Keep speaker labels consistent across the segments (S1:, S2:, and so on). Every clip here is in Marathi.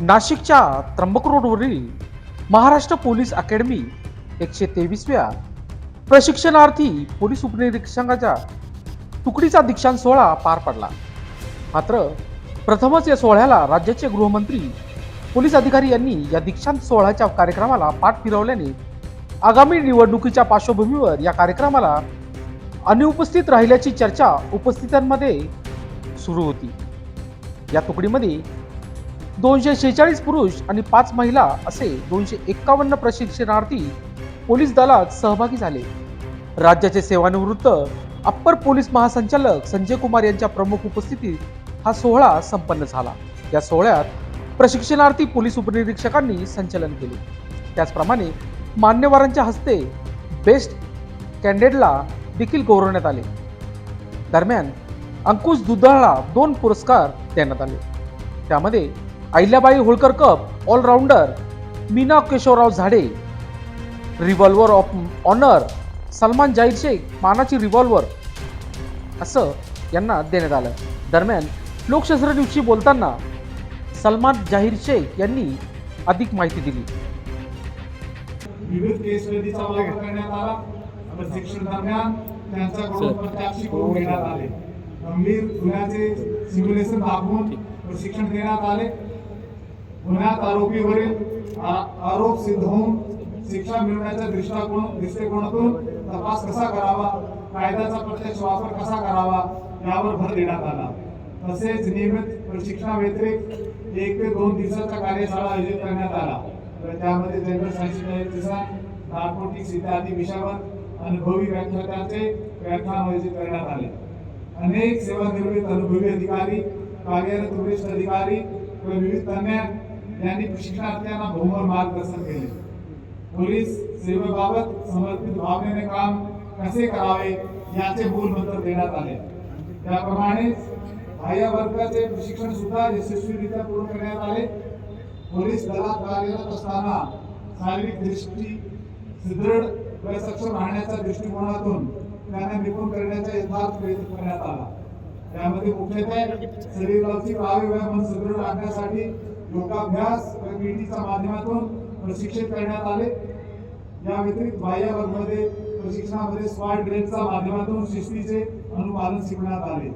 S1: नाशिकच्या त्र्यंबक रोडवरील महाराष्ट्र पोलीस अकॅडमी एकशे तेवीसव्या प्रशिक्षणार्थी पोलीस उपनिरीक्षकाच्या तुकडीचा दीक्षांत सोहळा पार पडला. मात्र प्रथमच या सोहळ्याला राज्याचे गृहमंत्री पोलीस अधिकारी यांनी या दीक्षांत सोहळ्याच्या कार्यक्रमाला पाठ फिरवल्याने आगामी निवडणुकीच्या पार्श्वभूमीवर या कार्यक्रमाला अनुपस्थित राहिल्याची चर्चा उपस्थितांमध्ये सुरू होती. या तुकडीमध्ये दोनशे शेहेचाळीस पुरुष आणि पाच महिला असे दोनशे एक्कावन्न प्रशिक्षणार्थी पोलीस दलात सहभागी झाले. राज्याचे सेवानिवृत्त अप्पर पोलीस महासंचालक संजय कुमार यांच्या प्रमुख उपस्थितीत हा सोहळा संपन्न झाला. या सोहळ्यात प्रशिक्षणार्थी पोलीस उपनिरीक्षकांनी संचलन केले. त्याचप्रमाणे मान्यवरांच्या हस्ते बेस्ट कॅन्डिडेटला देखील गौरवण्यात आले. दरम्यान अंकुश दुधाळला दोन पुरस्कार देण्यात आले. त्यामध्ये Ahilyabai Holkar cup all rounder Meena Keshavrao Zade. Revolver of honour Salman जाहीर शेख मानाची रिव्हॉल्वर असं यांना देण्यात आलं. दरम्यान लोकशास्त्र न्यूजशी बोलताना सलमान जाहीर शेख यांनी अधिक माहिती दिली.
S2: विविध केस स्टडीचा वापर करण्यात आला. प्रशिक्षण दरम्यान त्यांच्याकडून प्रत्याक्षी करून घेण्यात आले. गंभीर गुन्ह्याचे सिम्युलेशन दाखवून प्रशिक्षण देण्यात आले. गुन्ह्यात आरोपीवरील आ- आरोप सिद्ध होऊन शिक्षा मिळवण्याच्या दृष्टिकोन दृष्टिकोनातून तपास कसा करावा? कायद्याचा प्रत्यक्ष वापर कसा करावा? यावर भर देण्यात आला. तसेच नियमित प्रशिक्षणा व्यतिरिक्त एक ते दोन दिवसाचा कार्यशाळा आयोजित करण्यात आला. तर त्यामध्ये जनरल सायन्सचा नार्कोटिक्स इत्यादी विषयावर अनुभवी व्याख्यात्यांचे व्याख्यान आयोजित करण्यात आले. अनेक सेवानिवृत्त अनुभवी अधिकारी कार्यरत वरिष्ठ अधिकारी व विविध तज्ञ त्यांनी प्रशिक्षणार्थ्यांना बहुमोल मार्गदर्शन केले. पोलीस सेवेबाबत समर्पित भावनेने काम कसे करावे याचे मूल मंत्र देण्यात आले. त्याप्रमाणेच बाह्य वर्गाचे प्रशिक्षण सुद्धा यशस्वीरित्या पूर्ण करण्यात आले. पोलीस दलात कार्यरत असताना शारीरिक दृष्टी सुदृढ व सक्षम राहण्याच्या दृष्टिकोनातून त्यांना निपुण करण्याचा यथार्थ प्रयत्न करण्यात आला. त्यामध्ये मुख्यतः शरीराची राहावे व मन सुदृढ राखण्यासाठी योगाभ्यास व माध्यमातून प्रशिक्षित करण्यात आले. या व्यतिरिक्त बाह्य वर्गमध्ये प्रशिक्षणामध्ये स्वाट ग्रेडच्या माध्यमातून शिस्तीचे अनुपालन शिकवण्यात आले.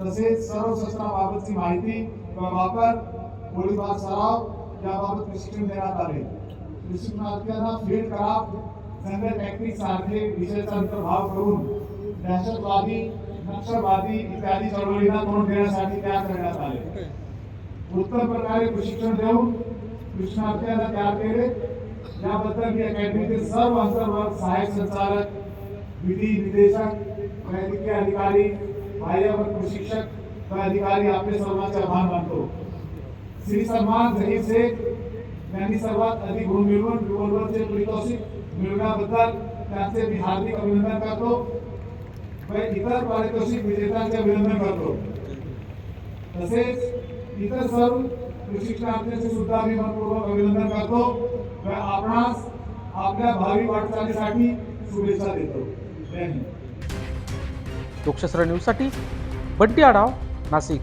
S2: तसेच सर्व शस्त्राबाबतची माहिती व वापर गोळीबार सराव याबाबत प्रशिक्षण देण्यात आले. प्रशिक्षणार्थ्यांना फील्ड क्राफ्ट जंगल टॅक्टिक सारखे विषयाचा अंतर्भाव करून दहशतवादी नक्षलवादी इत्यादी चळवळींना तोंड देण्यासाठी तयार करण्यात आले. उत्तम प्रकारे प्रशिक्षण देऊन प्रशिक्षणार्थ्यांना तयार केले याबद्दल मी अकॅडमीतील सर्व अंतर्वर्ग सहाय्यक संचालक, विधी निदेशक वैद्यकीय अधिकारी बाह्यवर्ग प्रशिक्षक व अधिकारी आपले सर्वांचे आभार मानतो श्री सलमान जहीर शेख यांनी सर्वात अधिक गुण मिळवून रिव्हॉल्वरचे पारितोषिक मिळवण्याबद्दल त्यांचे मी हार्दिक अभिनंदन करतो व इतर पारितोषिक विजेत्यांचे अभिनंदन करतो तसेच इतर सर्व प्रशिक्षणार्थ्यांचे सुद्धा मी मनपूर्वक अभिनंदन करतो व आपणास आपल्या भावी वाटचालीसाठी शुभेच्छा देतो. धन्यवाद
S1: लोकशास्त्र न्यूजसाठी बंटी आढाव नाशिक.